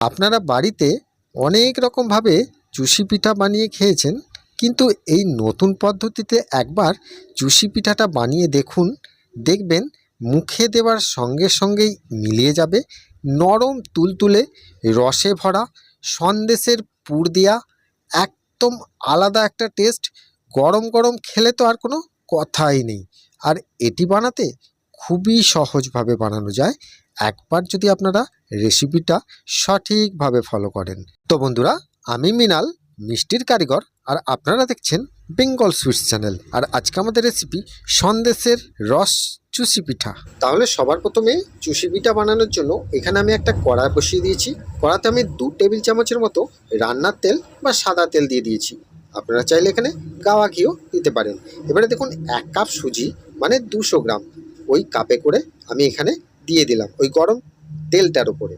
আপনারা বাড়িতে অনেক রকমভাবে চুষি পিঠা বানিয়ে খেয়েছেন, কিন্তু এই নতুন পদ্ধতিতে একবার চুষি পিঠাটা বানিয়ে দেখুন। দেখবেন মুখে দেওয়ার সঙ্গে সঙ্গেই মিলিয়ে যাবে নরম তুলতুলে রসে ভরা, সন্দেশের পুর দেওয়া একদম আলাদা একটা টেস্ট। গরম গরম খেলে তো আর কোনো কথাই নেই। আর এটি বানাতে খুবই সহজভাবে বানানো যায়। একবার যদি আপনারা রেসিপিটা সঠিকভাবে ফলো করেন। তো বন্ধুরা, আমি মিনাল, মিষ্টির কারিগর, আর আপনারা দেখছেন বেঙ্গল সুইটস চ্যানেল। আর আজকে আমাদের রেসিপি সন্দেশের রস চুষি পিঠা। তাহলে সবার প্রথমে চুষি পিঠা বানানোর জন্য এখানে আমি একটা কড়া বসিয়ে দিয়েছি। কড়াতে আমি দু টেবিল চামচের মতো রান্নার তেল বা সাদা তেল দিয়ে দিয়েছি। আপনারা চাইলে এখানে গাওয়া ঘিও দিতে পারেন। এবারে দেখুন, এক কাপ সুজি মানে দুশো গ্রাম। ওই কাপে করে আমি এখানে দিয়ে দিলাম ওই গরম তেলটার উপরে।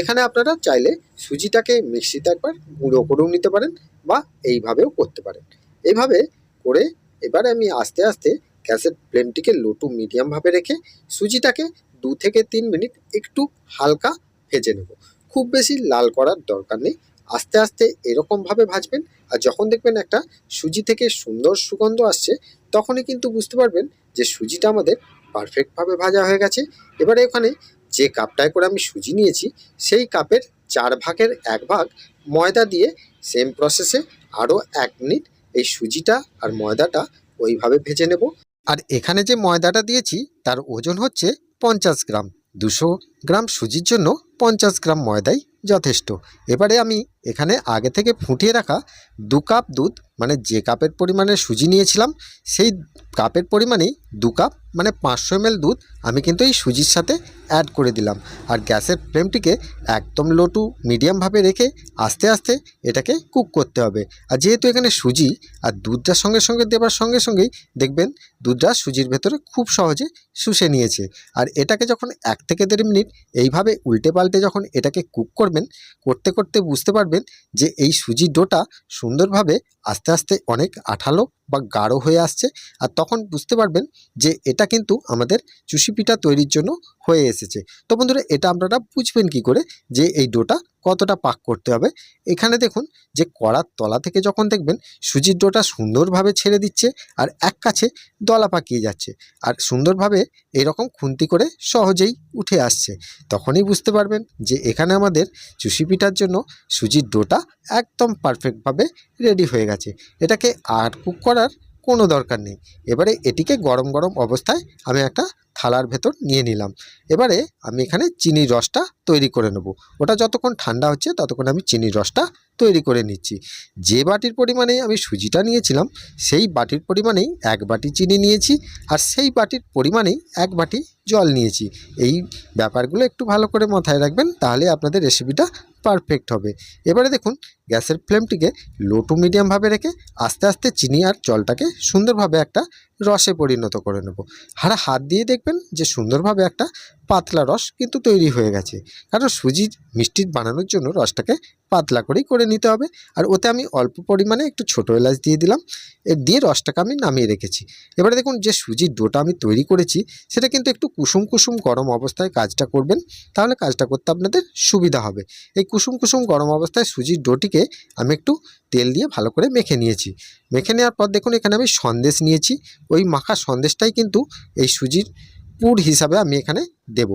এখানে আপনারা চাইলে সুজিটাকে মিক্সিতে একবার গুঁড়ো করেও নিতে পারেন বা এইভাবেও করতে পারেন। এইভাবে করে এবারে আমি আস্তে আস্তে গ্যাসের ফ্লেমটিকে লো টু মিডিয়ামভাবে রেখে সুজিটাকে দু থেকে তিন মিনিট একটু হালকা ভেজে নেব। খুব বেশি লাল করার দরকার নেই। আস্তে আস্তে এরকমভাবে ভাজবেন আর যখন দেখবেন একটা সুজি থেকে সুন্দর সুগন্ধ আসছে, তখনই কিন্তু বুঝতে পারবেন যে সুজিটা আমাদের পারফেক্টভাবে ভাজা হয়ে গেছে। এবারে ওখানে যে কাপটায় করে আমি সুজি নিয়েছি, সেই কাপের চার ভাগের এক ভাগ ময়দা দিয়ে সেম প্রসেসে আরও এক মিনিট এই সুজিটা আর ময়দাটা ওইভাবে ভেজে নেব। আর এখানে যে ময়দাটা দিয়েছি, তার ওজন হচ্ছে পঞ্চাশ গ্রাম। দুশো গ্রাম সুজির জন্য পঞ্চাশ গ্রাম ময়দাই যথেষ্ট। এবারে আমি এখানে আগে থেকে ফুটিয়ে রাখা দু কাপ দুধ মানে যে কাপের পরিমাণে সুজি নিয়েছিলাম, সেই কাপের পরিমাণেই দু কাপ মানে পাঁচশো এম দুধ আমি কিন্তু এই সুজির সাথে অ্যাড করে দিলাম। আর গ্যাসের ফ্লেমটিকে একদম লো টু মিডিয়ামভাবে রেখে আস্তে আস্তে এটাকে কুক করতে হবে। আর যেহেতু এখানে সুজি, আর দুধটার সঙ্গে সঙ্গে দেওয়ার সঙ্গে সঙ্গেই দেখবেন দুধটা সুজির ভেতরে খুব সহজে শুষে নিয়েছে। আর এটাকে যখন এক থেকে দেড় মিনিট এইভাবে উল্টে পাল্টে যখন এটাকে কুক করবেন, করতে করতে বুঝতে পারবেন যে এই সুজির ডোটা সুন্দরভাবে আস্তে আস্তে অনেক আঠালো বা গাঢ় হয়ে আসছে। আর তখন বুঝতে পারবেন যে এটা কিন্তু আমাদের চুষি পিঠা তৈরির জন্য হয়ে এসেছে। তো বন্ধুরা, এটা আপনারা বুঝবেন কি করে যে এই ডোটা কতটা পাক করতে হবে। এখানে দেখুন যে কড়ার তলা থেকে যখন দেখবেন সুজির ডোটা সুন্দরভাবে ছেড়ে দিচ্ছে আর এক কাছে দলা পাকিয়ে যাচ্ছে আর সুন্দরভাবে এরকম খুন্তি করে সহজেই উঠে আসছে। তখনই বুঝতে পারবেন যে এখানে আমাদের চুষি পিঠার জন্য সুজির ডোটা একদম পারফেক্টভাবে রেডি হয়ে গেছে। এটাকে আর কুক করার কোনো দরকার নেই। এবারে এটিকে গরম গরম অবস্থায় আমি একটা থালার ভেতর নিয়ে নিলাম। এবারে আমি এখানে চিনির রসটা তৈরি করে নেব। ওটা যতক্ষণ ঠান্ডা হচ্ছে ততক্ষণ আমি চিনির রসটা তৈরি করে নিচ্ছি। যে বাটির পরিমাণে আমি সুজিটা নিয়েছিলাম, সেই বাটির পরিমাণেই এক বাটি চিনি নিয়েছি আর সেই বাটির পরিমাণেই এক বাটি জল নিয়েছি। এই ব্যাপারগুলো একটু ভালো করে মাথায় রাখবেন, তাহলে আপনাদের রেসিপিটা পারফেক্ট হবে। এবারে দেখুন গ্যাসের ফ্লেমটিকে লো টু মিডিয়ামভাবে রেখে আস্তে আস্তে চিনি আর জলটাকে সুন্দরভাবে একটা রসে পরিণত করে নেব। আর হাত দিয়ে দেখবেন যে সুন্দরভাবে একটা পাতলা রস কিন্তু তৈরি হয়ে গেছে। কারণ সুজির মিষ্টি বানানোর জন্য রসটাকে পাতলা করেই করে নিতে হবে। আর ওতে আমি অল্প পরিমাণে একটু ছোটো এলাচ দিয়ে দিলাম। এর দিয়ে রসটাকে আমি নামিয়ে রেখেছি। এবারে দেখুন যে সুজির ডোটা আমি তৈরি করেছি, সেটা কিন্তু একটু কুসুম কুসুম গরম অবস্থায় কাজটা করবেন। তাহলে কাজটা করতে আপনাদের সুবিধা হবে। এই কুসুম কুসুম গরম অবস্থায় সুজির ডোটিকে আমি একটু তেল দিয়ে ভালো করে মেখে নিয়েছি। মেখে নেওয়ার পর দেখুন এখানে আমি সন্দেশ নিয়েছি। ওই মাখা সন্দেশটাই কিন্তু এই সুজির পুর হিসাবে আমি এখানে দেব।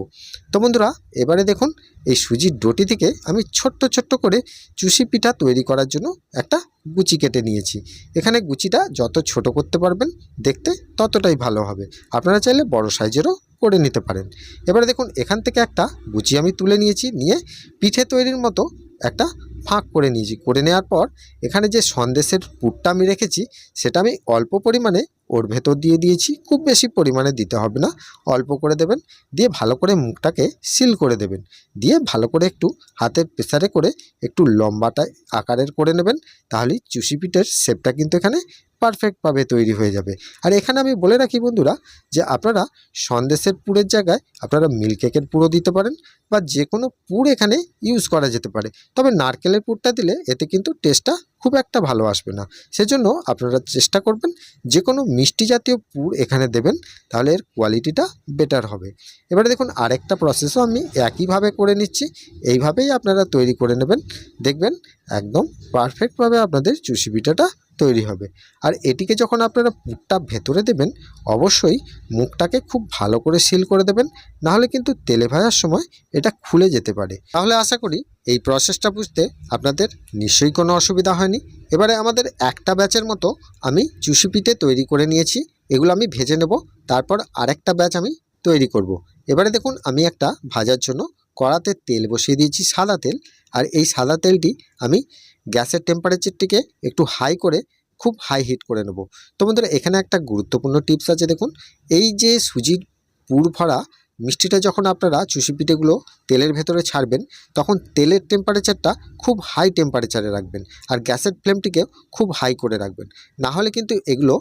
তো বন্ধুরা, এবারে দেখুন এই সুজির ডোটি থেকে আমি ছোট্ট ছোট্ট করে চুষি পিঠা তৈরি করার জন্য একটা গুচি কেটে নিয়েছি। এখানে গুচিটা যত ছোট করতে পারবেন, দেখতে ততটাই ভালো হবে। আপনারা চাইলে বড় সাইজেরও করে নিতে পারেন। এবারে দেখুন, এখান থেকে একটা গুচি আমি তুলে নিয়েছি। নিয়ে পিঠে তৈরির মতো একটা ফাঁক করে নিয়েছি। করে নেওয়ার পর এখানে যে সন্দেশের পুরটা আমি রেখেছি, সেটা আমি অল্প পরিমাণে ওর ভেতর দিয়ে দিয়েছি, খুব বেশি পরিমাণে দিতে হবে না। অল্প করে দেবেন, দিয়ে ভালো করে মুখটাকে সিল করে দেবেন। দিয়ে ভালো করে একটু হাতের প্রেসারে করে একটু লম্বাটা আকারের করে নেবেন, তাহলে চুষি পিঠের শেপটা কিন্তু এখানে পারফেক্টভাবে তৈরি হয়ে যাবে। আর এখানে আমি বলে রাখি বন্ধুরা, যে আপনারা সন্দেশের পুরের জায়গায় আপনারা মিল্ক কেকের পুরো দিতে পারেন, বা যে কোনো পুর এখানে ইউজ করা যেতে পারে। তবে নারকেলের পুরটা দিলে এতে কিন্তু টেস্টটা খুব একটা ভালো আসবে না। সেজন্য আপনারা চেষ্টা করবেন যে কোনো মিষ্টি জাতীয় পুর এখানে দেবেন, তাহলে এর কোয়ালিটিটা বেটার হবে। এবারে দেখুন আরেকটা প্রসেসও আমি একইভাবে করে নিচ্ছি, এইভাবেই আপনারা তৈরি করে নেবেন। দেখবেন একদম পারফেক্টভাবে আপনাদের চুষি পিঠাটা তৈরি হবে। আর এটিকে যখন আপনারা পুরটা ভেতরে দেবেন, অবশ্যই মুখটাকে খুব ভালো করে সিল করে দেবেন, নাহলে কিন্তু তেলে ভাজার সময় এটা খুলে যেতে পারে। তাহলে আশা করি এই প্রসেসটা বুঝতে আপনাদের নিশ্চয়ই কোনো অসুবিধা হয়নি। এবারে আমাদের একটা ব্যাচের মতো আমি চুষি পিঠে তৈরি করে নিয়েছি, এগুলো আমি ভেজে নেব, তারপর আরেকটা ব্যাচ আমি তৈরি করব। এবারে দেখুন, আমি একটা ভাজার জন্য কড়াতে তেল বসিয়ে দিয়েছি সাদা তেল, আর এই সাদা তেলটি আমি গ্যাসের টেম্পারেচারটিকে একটু হাই করে খুব হাই হিট করে নেব। তো বন্ধুরা, এখানে একটা গুরুত্বপূর্ণ টিপস আছে দেখুন। এই যে সুজির পুর ভরা মিষ্টিটা যখন আপনারা চুষি পিঠেগুলো তেলের ভেতরে ছাড়বেন, তখন তেলের টেম্পারেচারটা খুব হাই টেম্পারেচারে রাখবেন আর গ্যাসের ফ্লেমটিকে খুব হাই করে রাখবেন। না হলে কিন্তু এগুলো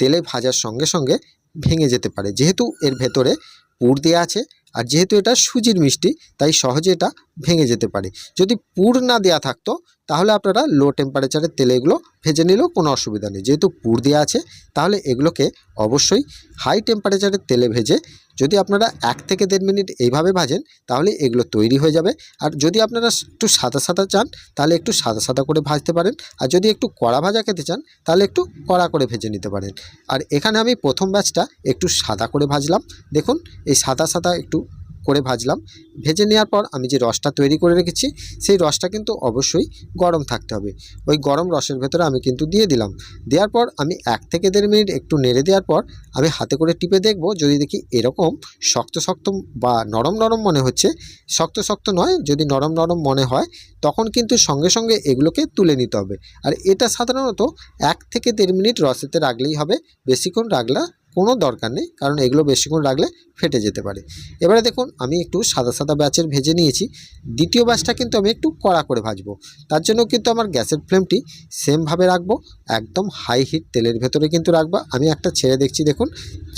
তেলে ভাজার সঙ্গে সঙ্গে ভেঙে যেতে পারে। যেহেতু এর ভেতরে পুর দেওয়া আছে আর যেহেতু এটা সুজির মিষ্টি, তাই সহজে এটা ভেঙে যেতে পারে। যদি পুর না দেওয়া থাকতো, তাহলে আপনারা লো টেম্পারেচারের তেলে এগুলো ভেজে নিলেও কোনো অসুবিধা নেই। যেহেতু পুর দেওয়া আছে, তাহলে এগুলোকে অবশ্যই হাই টেম্পারেচারের তেলে ভেজে যদি আপনারা এক থেকে দেড় মিনিট এইভাবে ভাজেন, তাহলে এগুলো তৈরি হয়ে যাবে। আর যদি আপনারা একটু সাদা সাদা চান, তাহলে একটু সাদা সাদা করে ভাজতে পারেন। আর যদি একটু কড়া ভাজা খেতে চান, তাহলে একটু কড়া করে ভেজে নিতে পারেন। আর এখানে আমি প্রথম ব্যাচটা একটু সাদা করে ভাজলাম। দেখুন, এই সাদা সাদা একটু করে ভাজলাম। ভেজে নেওয়ার পর আমি যে রসটা তৈরি করে রেখেছি, সেই রসটা কিন্তু অবশ্যই গরম থাকতে হবে। ওই গরম রসের ভেতরে আমি কিন্তু দিয়ে দিলাম। দেওয়ার পর আমি এক থেকে দেড় মিনিট একটু নেড়ে দেওয়ার পর আমি হাতে করে টিপে দেখব, যদি দেখি এরকম শক্ত শক্ত বা নরম নরম মনে হচ্ছে, শক্ত শক্ত নয়, যদি নরম নরম মনে হয়, তখন কিন্তু সঙ্গে সঙ্গে এগুলোকে তুলে নিতে হবে। আর এটা সাধারণত এক থেকে দেড় মিনিট রসেতে রাখলেই হবে, বেশিক্ষণ রাখলে কোনো দরকার নেই, কারণ এগুলো বেশিক্ষণ রাখলে ফেটে যেতে পারে। এবারে দেখুন, আমি একটু সাদা সাদা ব্যাচের ভেজে নিয়েছি। দ্বিতীয় ব্যাচটা কিন্তু আমি একটু কড়া করে ভাজবো। তার জন্য কিন্তু আমার গ্যাসের ফ্লেমটি সেমভাবে রাখব, একদম হাই হিট তেলের ভেতরে কিন্তু রাখব। আমি একটা ছেড়ে দেখছি, দেখুন,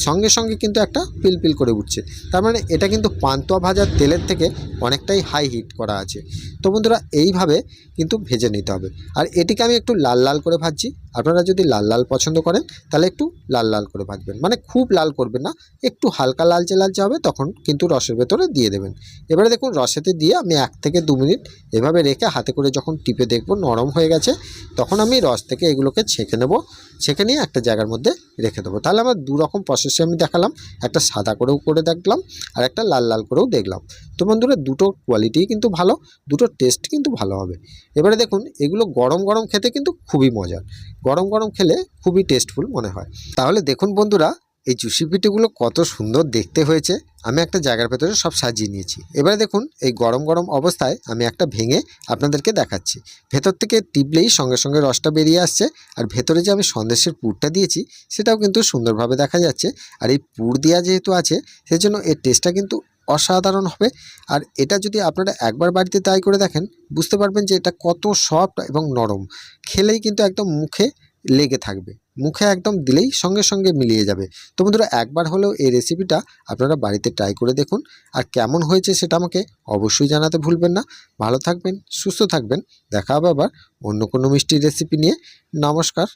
সঙ্গে সঙ্গে কিন্তু একটা পিল পিল করে উঠছে। তার মানে এটা কিন্তু পান্তুয়া ভাজার তেলের থেকে অনেকটাই হাই হিট করা আছে। তো বন্ধুরা, এইভাবে কিন্তু ভেজে নিতে হবে। আর এটিকে আমি একটু লাল লাল করে ভাজছি। আপনারা যদি লাল লাল পছন্দ করেন, তাহলে একটু লাল লাল করে ভাজবেন। মানে খুব লাল করবেন না, একটু হালকা লালচে লালচে হবে, তখন কিন্তু রসের ভেতরে দিয়ে দেবেন। এবারে দেখুন, রসেতে দিয়ে আমি এক থেকে দু মিনিট এভাবে রেখে হাতে করে যখন টিপে দেখব নরম হয়ে গেছে, তখন আমি রস থেকে এগুলোকে ছেঁকে নেব। ছেঁকে নিয়ে একটা জায়গার মধ্যে রেখে দেবো। তাহলে আমার দু রকম প্রসেসে আমি দেখালাম, একটা সাদা করেও করে দেখলাম, আর একটা লাল লাল করেও দেখলাম। তো বন্ধুরা দুটো কোয়ালিটি কিন্তু ভালো, দুটো টেস্ট কিন্তু ভালো হবে। এবারে দেখুন, এগুলো গরম গরম খেতে কিন্তু খুবই মজার। গরম গরম খেলে খুবই টেস্টফুল মনে হয়। তাহলে দেখুন বন্ধুরা, এই জুসি পিঠেগুলো কত সুন্দর দেখতে হয়েছে। আমি একটা জায়গার ভেতরে সব সাজিয়ে নিয়েছি। এবারে দেখুন, এই গরম গরম অবস্থায় আমি একটা ভেঙে আপনাদেরকে দেখাচ্ছি। ভেতর থেকে টিপলেই সঙ্গে সঙ্গে রসটা বেরিয়ে আসছে। আর ভেতরে যে আমি সন্দেশের পুরটা দিয়েছি, সেটাও কিন্তু সুন্দরভাবে দেখা যাচ্ছে। আর এই পুর দেওয়া যেহেতু আছে, সেজন্য এর টেস্টটা কিন্তু অসাধারণ হবে। আর এটা যদি আপনারা একবার বাড়িতে ট্রাই করে দেখেন, বুঝতে পারবেন যে এটা কত সফট এবং নরম। খেলেই কিন্তু একদম মুখে লেগে থাকবে। মুখে একদম দিলেই সঙ্গে সঙ্গে মিলিয়ে যাবে। তো বন্ধুরা, একবার হলেও এই রেসিপিটা আপনারা বাড়িতে ট্রাই করে দেখুন। আর কেমন হয়েছে সেটা আমাকে অবশ্যই জানাতে ভুলবেন না। ভালো থাকবেন, সুস্থ থাকবেন। দেখা হবে আবার অন্য কোনো মিষ্টির রেসিপি নিয়ে। নমস্কার।